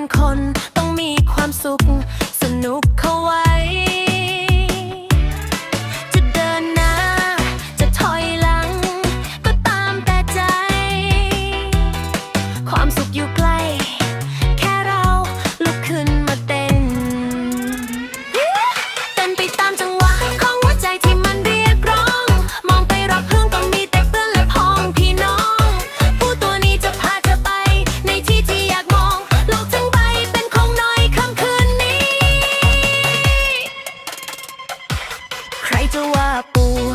เป็นคนต้องมีความสุข to up.